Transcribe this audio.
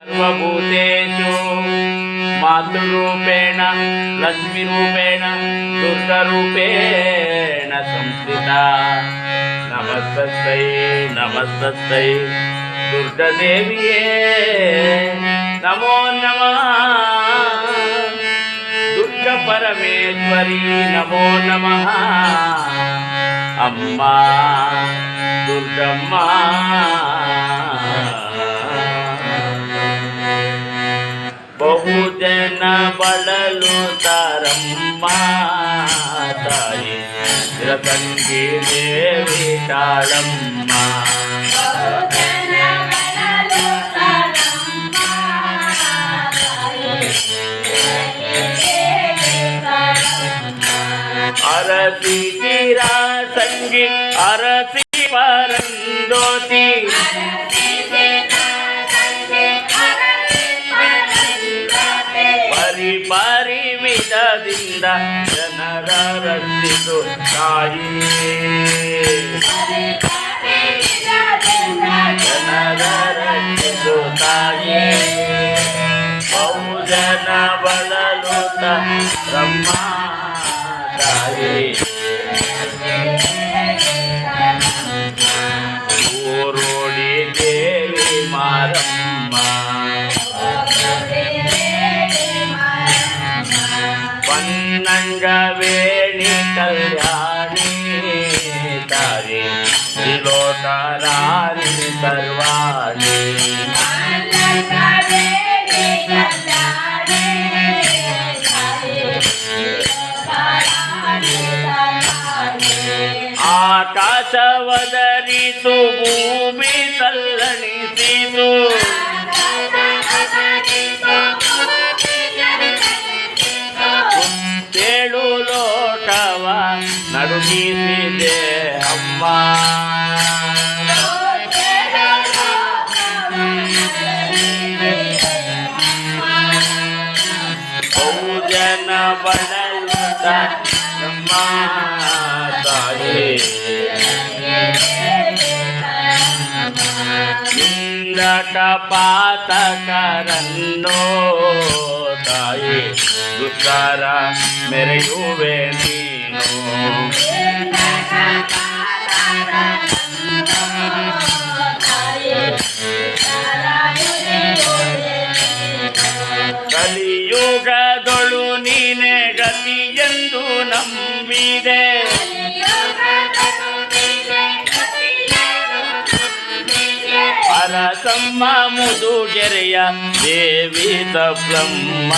సర్వభూతేషు మాతృరూపేణ లక్ష్మీరూపేణ దుర్గరూపేణ సంస్థిత నమస్తై నమస్తై దుర్గదేవియే. నమో నమ. దుర్గ పరమేశ్వరి నమో నమ. అమ్మా తలుతారమ్మ తాయి. రతంగి దేవి తాళమ్మ. అరసి తీరా సంగి అరసి పరందోతి ಪರಿ ವಿಧದಿಂದ ಜನರ ರಕ್ಷಿಸು ತಾಯಿ ಜನರ ರಕ್ಷಿಸು ತಾಯಿ ಬಹುಜನ ಬಳಲುತ್ತ ಬ್ರಹ್ಮ ತಾಯಿ ಊರೋಡಿ ದೇವಿ ಮಾರಮ್ಮ ಪನ್ನಂಗ ವೇಣಿ ಕಲ್ಯಾಣಿ ತಾರಿ ತ್ರಿಲೋಕರಾರಿ ಸರ್ವಾಣಿ ಆಕಾಶವದರಿತು ಭೂಮಿ ತಲ್ಲಣಿಸಿತು ನಡುಗಿಸಿದೆ ಅಮ್ಮ. ಬಹುಜನ ಬಳಲುತ್ತ ನಮ್ಮ ತಾಯಿ ಇಂದ್ರಕ ಪಾತಕರನ್ನೋ ತಾಯಿ ದುಸ್ಕಾರ ಮೆರೆಯುವೆ ನೀನು ಕಲಿಯುಗದೊಳು ನೀನೆ ಎಂದು ನಂಬಿದೆ. ಅರಸಮ್ಮ ಮುದುಗೆರೆಯ ದೇವಿ ತಪ್ಲಮ್ಮ